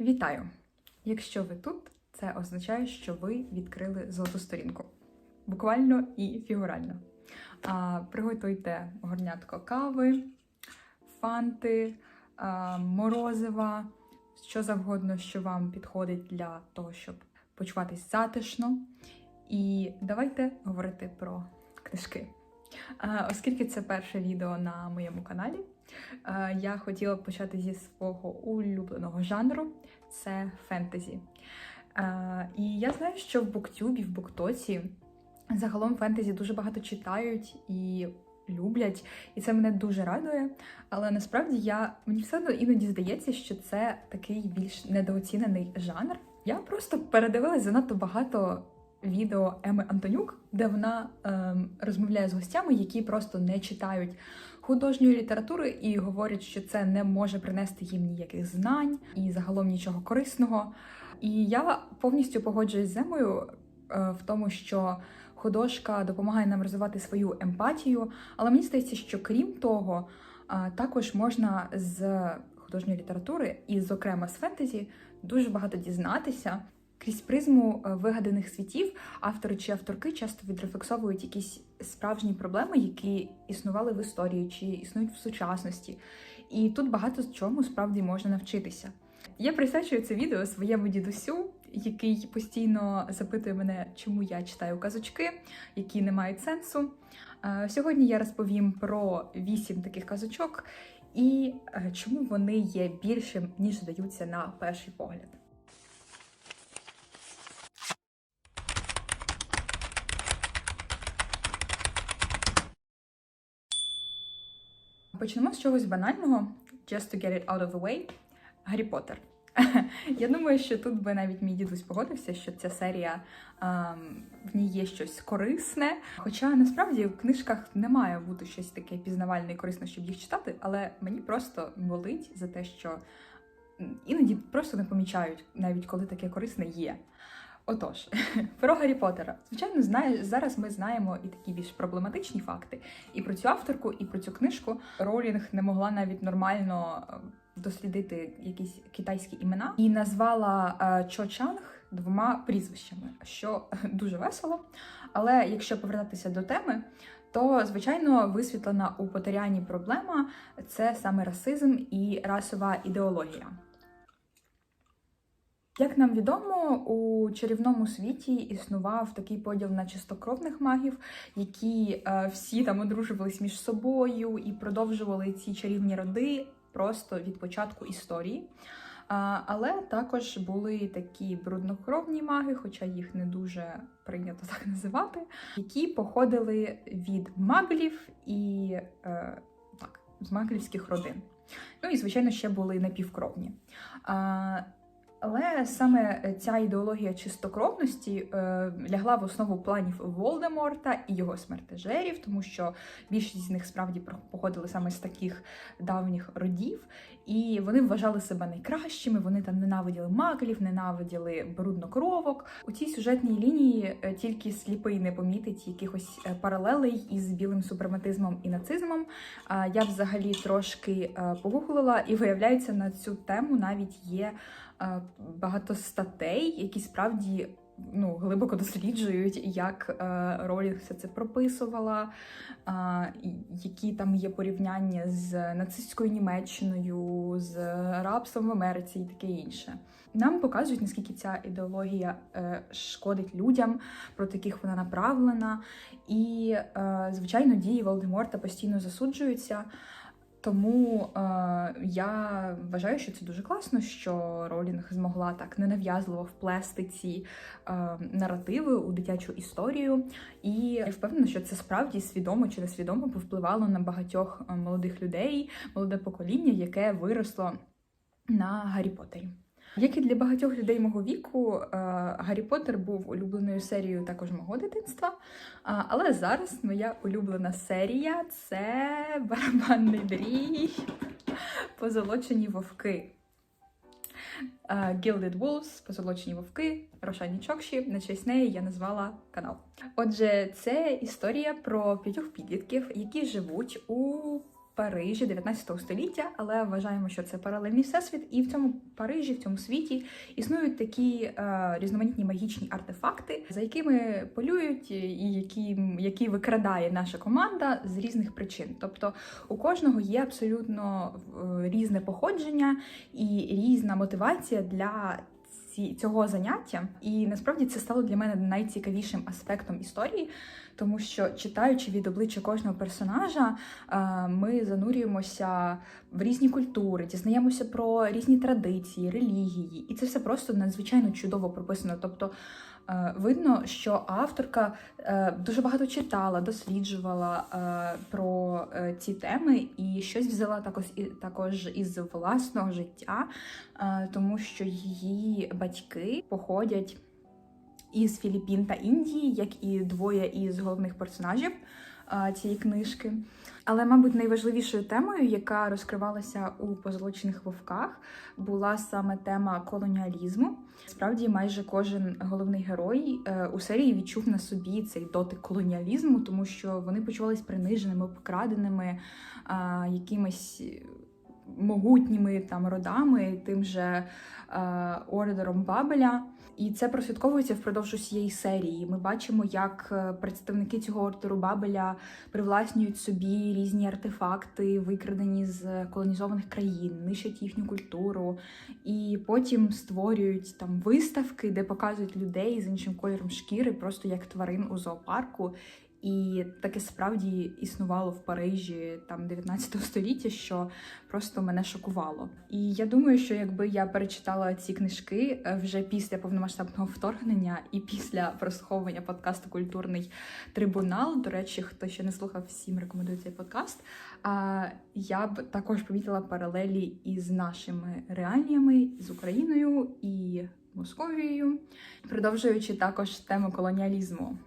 Вітаю! Якщо ви тут, це означає, що ви відкрили золоту сторінку. Буквально і фігурально. А, приготуйте горнятко кави, фанти, а, морозива, що завгодно, що вам підходить для того, щоб почуватись затишно. І давайте говорити про книжки. А, оскільки це перше відео на моєму каналі, я хотіла б почати зі свого улюбленого жанру це фентезі. Е, і я знаю, що в буктюбі, в буктоці загалом фентезі дуже багато читають і люблять, і це мене дуже радує. Але насправді я мені все одно іноді здається, що це такий більш недооцінений жанр. Я просто передивилась занадто багато відео Еми Антонюк, де вона ем, розмовляє з гостями, які просто не читають художньої літератури і говорять, що це не може принести їм ніяких знань і загалом нічого корисного. І я повністю погоджуюсь з Емою е, в тому, що художка допомагає нам розвивати свою емпатію. Але мені здається, що крім того, е, також можна з художньої літератури і, зокрема, з фентезі дуже багато дізнатися. Крізь призму е, вигаданих світів автори чи авторки часто відрефлексовують якісь справжні проблеми, які існували в історії чи існують в сучасності. І тут багато чому справді можна навчитися. Я присвячую це відео своєму дідусю, який постійно запитує мене, чому я читаю казочки, які не мають сенсу. Е, Сьогодні я розповім про вісім таких казочок і е, чому вони є більшим, ніж здаються на перший погляд. Почнемо з чогось банального, just to get it out of the way. Гаррі Поттер. Я думаю, що тут би навіть мій дідусь погодився, що ця серія ем, в ній є щось корисне. Хоча насправді в книжках не має бути щось таке пізнавальне і корисне, щоб їх читати, але мені просто болить за те, що іноді просто не помічають, навіть коли таке корисне є. Отож, про Гаррі Поттера. Звичайно, знає, зараз ми знаємо і такі більш проблематичні факти. І про цю авторку, і про цю книжку Роулінг не могла навіть нормально е, дослідити якісь китайські імена і назвала е, Чо Чанг двома прізвищами, що дуже весело. Але якщо повертатися до теми, то звичайно висвітлена у Поттеріані проблема це саме расизм і расова ідеологія. Як нам відомо, у чарівному світі існував такий поділ на чистокровних магів, які е, всі там одружувались між собою і продовжували ці чарівні роди просто від початку історії. А, але також були такі бруднокровні маги, хоча їх не дуже прийнято так називати, які походили від маглів і е, так, з маглівських родин. Ну і, звичайно, ще були напівкровні. Але саме ця ідеологія чистокровності е, лягла в основу планів Волдеморта і його смертежерів, тому що більшість з них справді походили саме з таких давніх родів, і вони вважали себе найкращими. Вони там ненавиділи маглів, ненавиділи бруднокровок. У цій сюжетній лінії е, тільки сліпий не помітить якихось е, паралелей із білим супрематизмом і нацизмом. Я взагалі трошки е, погуглила, і виявляється, на цю тему навіть є е, багато статей, які справді ну, глибоко досліджують, як е, Ролінг все це прописувала, е, які там є порівняння з нацистською Німеччиною, з рабством в Америці і таке інше. Нам показують, наскільки ця ідеологія е, шкодить людям, проти яких вона направлена. І, е, звичайно, дії Волдеморта постійно засуджуються. Тому е, я вважаю, що це дуже класно, що Ролінг змогла так ненав'язливо вплести ці е, наративи у дитячу історію. І я впевнена, що це справді свідомо чи несвідомо повпливало на багатьох е, молодих людей, молоде покоління, яке виросло на Гаррі Поттері. Як і для багатьох людей мого віку, е, Гаррі Поттер був улюбленою серією також мого дитинства. Але зараз моя улюблена серія це барабанний дріб, позолочені вовки. А, Gilded Wolves, позолочені вовки, Рошані Чокші. На честь неї я назвала канал. Отже, це історія про п'ятьох підлітків, які живуть у Парижі 19 століття, але вважаємо, що це паралельний всесвіт. І в цьому Парижі, в цьому світі існують такі е, різноманітні магічні артефакти, за якими полюють, і які, які викрадає наша команда з різних причин. Тобто у кожного є абсолютно е, різне походження і різна мотивація для ці- цього заняття. І насправді це стало для мене найцікавішим аспектом історії, тому що читаючи від обличчя кожного персонажа, е, ми занурюємося в різні культури, дізнаємося про різні традиції, релігії, і це все просто надзвичайно чудово прописано. Тобто видно, що авторка е, дуже багато читала, досліджувала е, про е, ці теми і щось взяла також також із власного життя, е, тому що її батьки походять із Філіппін та Індії, як і двоє із головних персонажів е, цієї книжки. Але, мабуть, найважливішою темою, яка розкривалася у позолочених вовках, була саме тема колоніалізму. Справді, майже кожен головний герой е, у серії відчув на собі цей дотик колоніалізму, тому що вони почувалися приниженими, обкраденими е, якимись могутніми там родами, тим же е, ордером Бабеля. І це прослідковується впродовж усієї серії. Ми бачимо, як е, представники цього ордеру Бабеля привласнюють собі різні артефакти, викрадені з колонізованих країн, нищать їхню культуру, і потім створюють там виставки, де показують людей з іншим кольором шкіри, просто як тварин у зоопарку. І таке справді існувало в Парижі там 19 століття, що просто мене шокувало. І я думаю, що якби я перечитала ці книжки е, вже після повномасштабного вторгнення і після прослуховування подкасту Культурний трибунал. До речі, хто ще не слухав, всім рекомендую цей подкаст. А я б також помітила паралелі із нашими реаліями з Україною і Московією, продовжуючи також тему колоніалізму.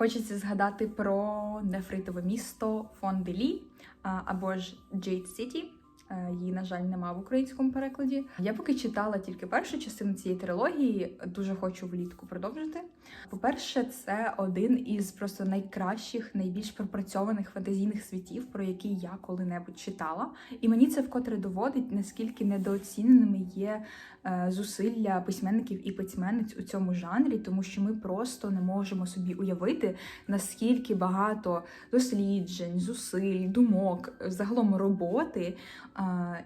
Хочеться згадати про нефритове місто Фонделі або ж Джейд Сіті. Е, Її, на жаль, нема в українському перекладі. Я поки читала тільки першу частину цієї трилогії, дуже хочу влітку продовжити. По-перше, це один із просто найкращих, найбільш пропрацьованих фантазійних світів, про які я коли-небудь читала. І мені це вкотре доводить, наскільки недооціненими є е, зусилля письменників і письменниць у цьому жанрі, тому що ми просто не можемо собі уявити, наскільки багато досліджень, зусиль, думок, загалом роботи е,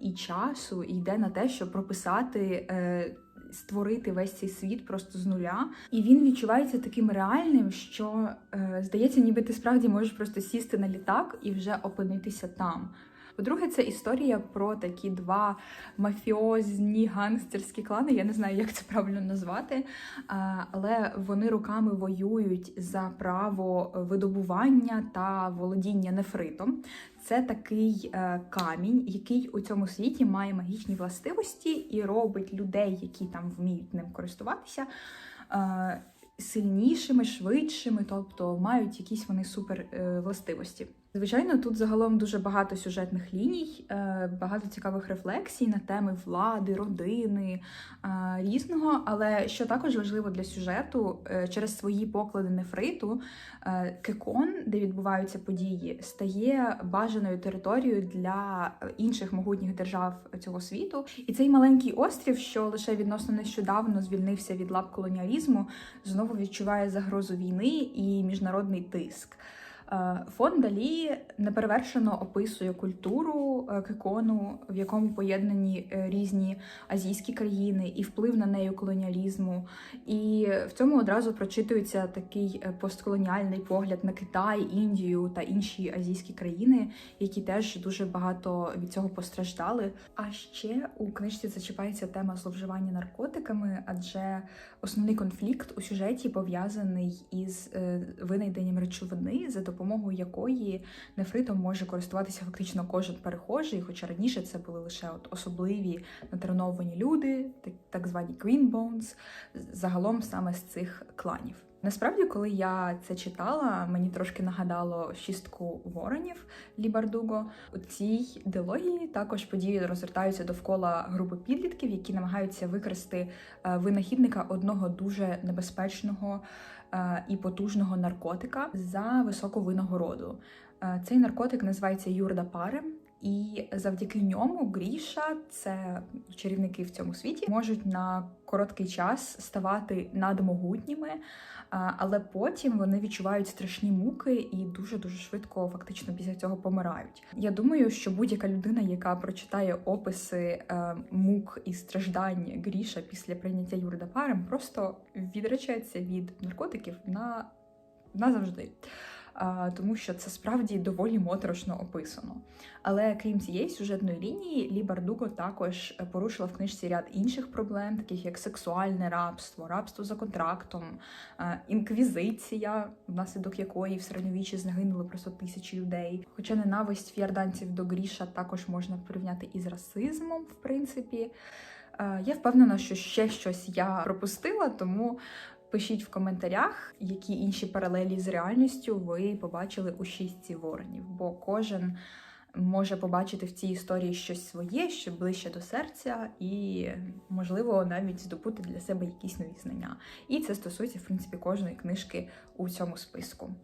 і часу йде на те, щоб прописати. е, Створити весь цей світ просто з нуля, і він відчувається таким реальним, що е, здається, ніби ти справді можеш просто сісти на літак і вже опинитися там. По-друге, це історія про такі два мафіозні гангстерські клани. Я не знаю, як це правильно назвати, але вони руками воюють за право видобування та володіння нефритом. Це такий е, камінь, який у цьому світі має магічні властивості і робить людей, які там вміють ним користуватися. Е, Сильнішими, швидшими, тобто мають якісь вони супер е, властивості. Звичайно, тут загалом дуже багато сюжетних ліній, е, багато цікавих рефлексій на теми влади, родини е, різного. Але що також важливо для сюжету, е, через свої поклади нефриту, Кекон, де відбуваються події, стає бажаною територією для інших могутніх держав цього світу. І цей маленький острів, що лише відносно нещодавно звільнився від лап колоніалізму, знову відчуває загрозу війни і міжнародний тиск. Е, Фон Далі неперевершено описує культуру е, Кекону, в якому поєднані е, різні азійські країни і вплив на неї колоніалізму. І в цьому одразу прочитується такий постколоніальний погляд на Китай, Індію та інші азійські країни, які теж дуже багато від цього постраждали. А ще у книжці зачіпається тема зловживання наркотиками, адже основний конфлікт у сюжеті пов'язаний із винайденням речовини, за допомогою якої нефритом може користуватися фактично кожен перехожий. Хоча раніше це були лише от особливі натреновані люди, так, звані Queen Bones, загалом саме з цих кланів. Насправді, коли я це читала, мені трошки нагадало шістку воронів Лі Бардуго. У цій дилогії також події розгортаються довкола групи підлітків, які намагаються викрасти е, винахідника одного дуже небезпечного і потужного наркотика за високу винагороду. Е, Цей наркотик називається Юрда Пари. І завдяки ньому Гріша, це чарівники в цьому світі, можуть на короткий час ставати надмогутніми, але потім вони відчувають страшні муки і дуже дуже швидко, фактично, після цього помирають. Я думаю, що будь-яка людина, яка прочитає описи е, мук і страждань Гріша після прийняття юридапарем, просто відречеться від наркотиків на назавжди. Тому що це справді доволі моторошно описано. Але крім цієї сюжетної лінії, Лі Бардуго також порушила в книжці ряд інших проблем, таких як сексуальне рабство, рабство за контрактом, е, інквізиція, внаслідок якої в середньовіччі загинули просто тисячі людей. Хоча ненависть фіарданців до Гріша також можна порівняти із расизмом, в принципі. Е, Я впевнена, що ще щось я пропустила, тому пишіть в коментарях, які інші паралелі з реальністю ви побачили у шістці воронів, бо кожен може побачити в цій історії щось своє, що ближче до серця, і, можливо, навіть здобути для себе якісь нові знання. І це стосується, в принципі, кожної книжки у цьому списку.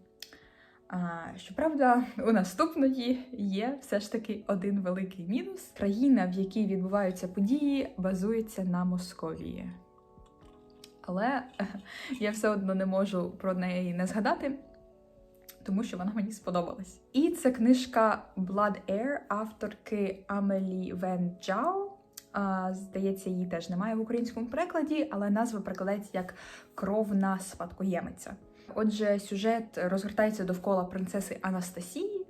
Щоправда, у наступної є все ж таки один великий мінус. Країна, в якій відбуваються події, базується на Московії. Але я все одно не можу про неї не згадати, тому що вона мені сподобалась. І це книжка Blood Air авторки Амелі Вен Джао. Здається, її теж немає в українському перекладі, але назва перекладається як Кровна спадкоємиця. Отже, сюжет розгортається довкола принцеси Анастасії,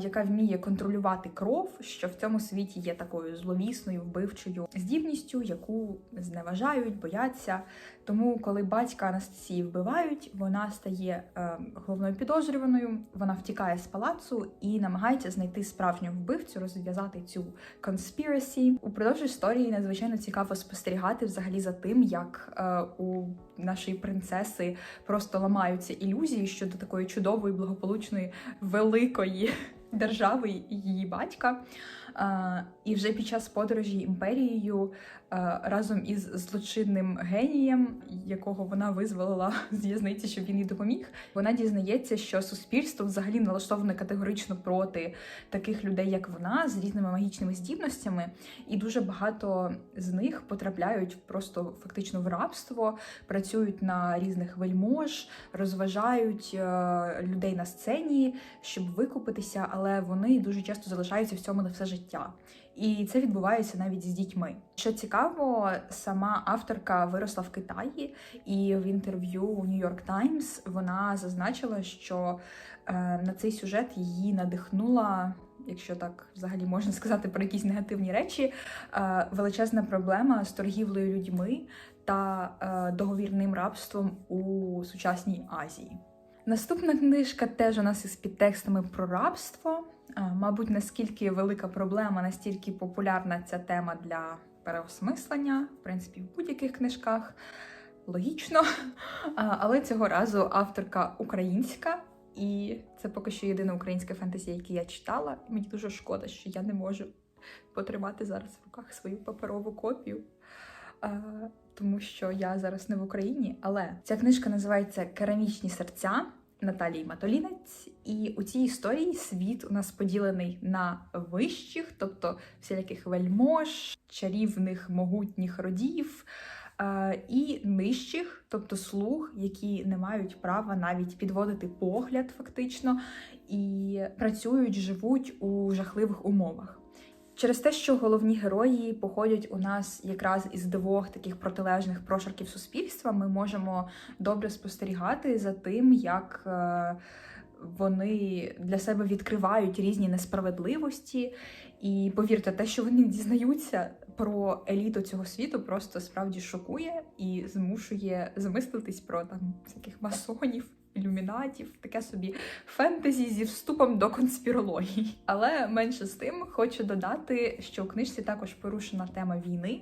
яка вміє контролювати кров, що в цьому світі є такою зловісною, вбивчою здібністю, яку зневажають, бояться. Тому, коли батька Анастасії вбивають, вона стає е, головною підозрюваною, вона втікає з палацу і намагається знайти справжнього вбивцю, розв'язати цю conspiracy. Упродовж історії надзвичайно цікаво спостерігати взагалі за тим, як е, у нашої принцеси просто ламаються ілюзії щодо такої чудової, благополучної, великої держави її батька. І вже під час подорожі імперією разом із злочинним генієм, якого вона визволила з в'язниці, щоб він їй допоміг, вона дізнається, що суспільство взагалі налаштоване категорично проти таких людей, як вона, з різними магічними здібностями, і дуже багато з них потрапляють просто фактично в рабство, працюють на різних вельмож, розважають е, людей на сцені, щоб викупитися, але вони дуже часто залишаються в цьому на все життя. І це відбувається навіть з дітьми. Що цікаво, сама авторка виросла в Китаї, і в інтерв'ю у York Times вона зазначила, що е, на цей сюжет її надихнула. Якщо так взагалі можна сказати про якісь негативні речі, е, величезна проблема з торгівлею людьми та е, договірним рабством у сучасній Азії. Наступна книжка теж у нас із підтекстами про рабство. Мабуть, наскільки велика проблема, настільки популярна ця тема для переосмислення, в принципі, в будь-яких книжках. Логічно. Але цього разу авторка українська, і це поки що єдина українська фентезі, яку я читала. Мені дуже шкода, що я не можу потримати зараз в руках свою паперову копію. Тому що я зараз не в Україні, але ця книжка називається Керамічні серця Наталії Матолінець. І у цій історії світ у нас поділений на вищих, тобто всіляких вельмож, чарівних могутніх родів. е, І нижчих, тобто слуг, які не мають права навіть підводити погляд, фактично, і працюють, живуть у жахливих умовах. Через те, що головні герої походять у нас якраз із двох таких протилежних прошарків суспільства, ми можемо добре спостерігати за тим, як е, вони для себе відкривають різні несправедливості. І повірте, те, що вони дізнаються про еліту цього світу, просто справді шокує і змушує замислитись про там всяких масонів. Ілюмінатів, таке собі фентезі зі вступом до конспірології. Але менше з тим хочу додати, що у книжці також порушена тема війни.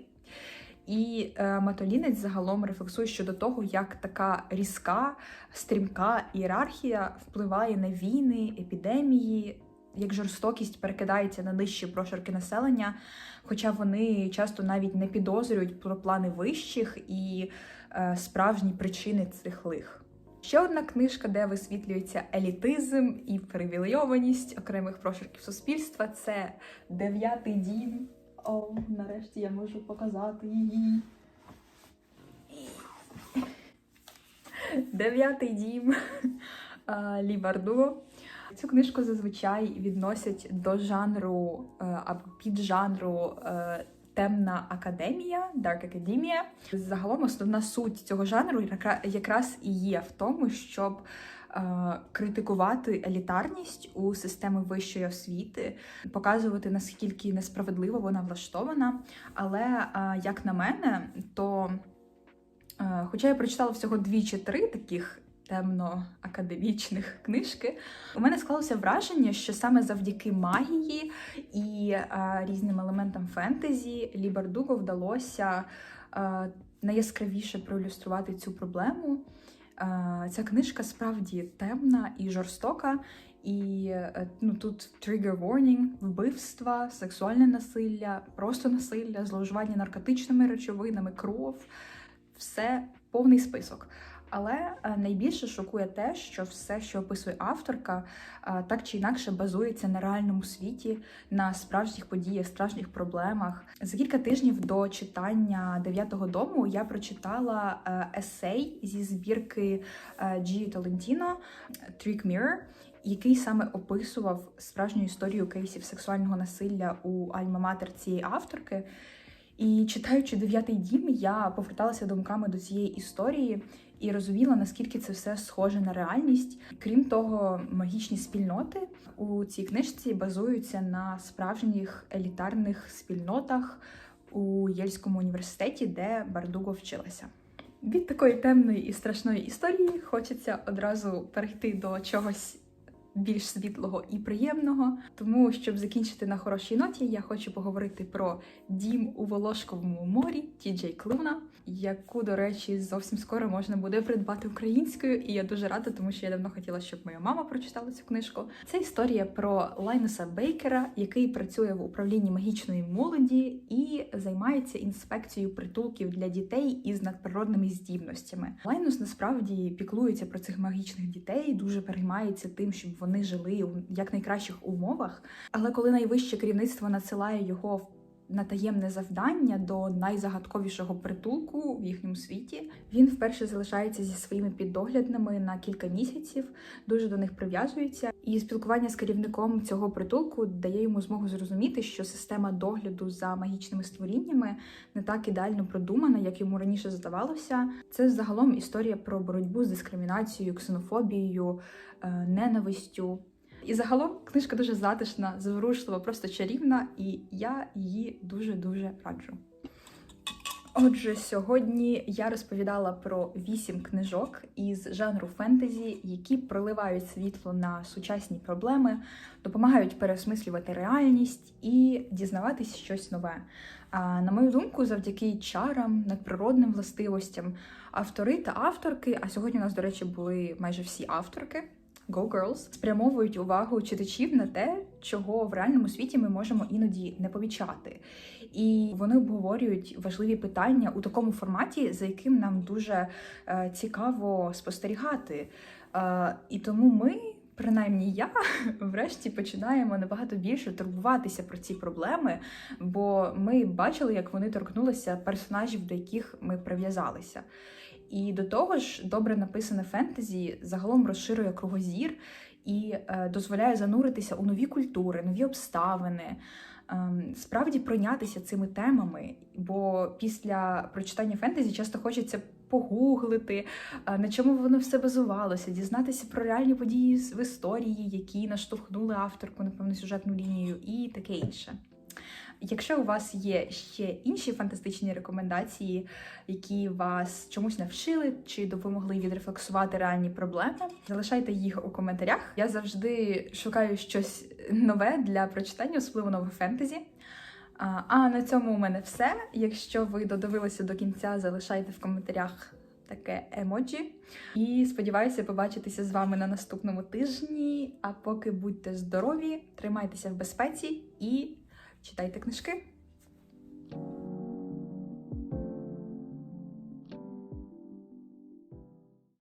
І е, Матолінець загалом рефлексує щодо того, як така різка, стрімка ієрархія впливає на війни, епідемії, як жорстокість перекидається на нижчі прошарки населення, хоча вони часто навіть не підозрюють про плани вищих і е, справжні причини цих лих. Ще одна книжка, де висвітлюється елітизм і привілейованість окремих прошарків суспільства. Це дев'ятий дім. О, нарешті я можу показати її. Дев'ятий дім а, Лі Бардуго. Цю книжку зазвичай відносять до жанру е, або піджанру е, темна академія, Dark Academia. Загалом основна суть цього жанру якраз і є в тому, щоб е, критикувати елітарність у системи вищої освіти, показувати наскільки несправедливо вона влаштована. Але е, як на мене, то Е, Хоча я прочитала всього дві чи три таких темно-академічних книжки, у мене склалося враження, що саме завдяки магії і е, різним елементам фентезі Лі Бардуго вдалося е, найяскравіше проілюструвати цю проблему. Е, ця книжка справді темна і жорстока. І е, ну тут trigger warning, вбивства, сексуальне насилля, просто насилля, зловживання наркотичними речовинами, кров все повний список. Але е, найбільше шокує те, що все, що описує авторка, е, так чи інакше базується на реальному світі, на справжніх подіях, справжніх проблемах. За кілька тижнів до читання дев'ятого дому я прочитала е, есей зі збірки Джі Толентіно Trick Mirror, який саме описував справжню історію кейсів сексуального насилля у альма-матер цієї авторки. І читаючи дев'ятий дім, я поверталася думками до цієї історії і розуміла, наскільки це все схоже на реальність. Крім того, магічні спільноти у цій книжці базуються на справжніх елітарних спільнотах у Єльському університеті, де Бардуго вчилася. Від такої темної і страшної історії хочеться одразу перейти до чогось більш світлого і приємного. Тому, щоб закінчити на хорошій ноті, я хочу поговорити про дім у Волошковому морі Тіджей Клуна, яку, до речі, зовсім скоро можна буде придбати українською. І я дуже рада, тому що я давно хотіла, щоб моя мама прочитала цю книжку. Це історія про Лайнуса Бейкера, який працює в управлінні магічної молоді і займається інспекцією притулків для дітей із надприродними здібностями. Лайнус насправді піклується про цих магічних дітей, дуже переймається тим, щоб вони жили у якнайкращих умовах. Але коли найвище керівництво надсилає його в на таємне завдання до найзагадковішого притулку в їхньому світі. Він вперше залишається зі своїми піддоглядними на кілька місяців, дуже до них прив'язується. І спілкування з керівником цього притулку дає йому змогу зрозуміти, що система догляду за магічними створіннями не так ідеально продумана, як йому раніше здавалося. Це загалом історія про боротьбу з дискримінацією, ксенофобією, е, ненавистю. І загалом книжка дуже затишна, зворушлива, просто чарівна, і я її дуже-дуже раджу. Отже, сьогодні я розповідала про вісім книжок із жанру фентезі, які проливають світло на сучасні проблеми, допомагають переосмислювати реальність і дізнаватись щось нове. А на мою думку, завдяки чарам, надприродним властивостям, автори та авторки, а сьогодні у нас, до речі, були майже всі авторки. Go Girls спрямовують увагу читачів на те, чого в реальному світі ми можемо іноді не помічати. І вони обговорюють важливі питання у такому форматі, за яким нам дуже е, цікаво спостерігати. Е, і тому ми. Принаймні, я врешті починаємо набагато більше турбуватися про ці проблеми, бо ми бачили, як вони торкнулися персонажів, до яких ми прив'язалися. І до того ж, добре написане фентезі загалом розширює кругозір і е, дозволяє зануритися у нові культури, нові обставини, е, справді пройнятися цими темами. Бо після прочитання фентезі часто хочеться погуглити, е, на чому воно все базувалося, дізнатися про реальні події в історії, які наштовхнули авторку на певну сюжетну лінію, і таке інше. Якщо у вас є ще інші фантастичні рекомендації, які вас чомусь навчили чи допомогли відрефлексувати реальні проблеми, залишайте їх у коментарях. Я завжди шукаю щось нове для прочитання, особливо нове фентезі. А на цьому у мене все. Якщо ви додивилися до кінця, залишайте в коментарях таке емоджі. І сподіваюся побачитися з вами на наступному тижні. А поки будьте здорові, тримайтеся в безпеці і читайте книжки.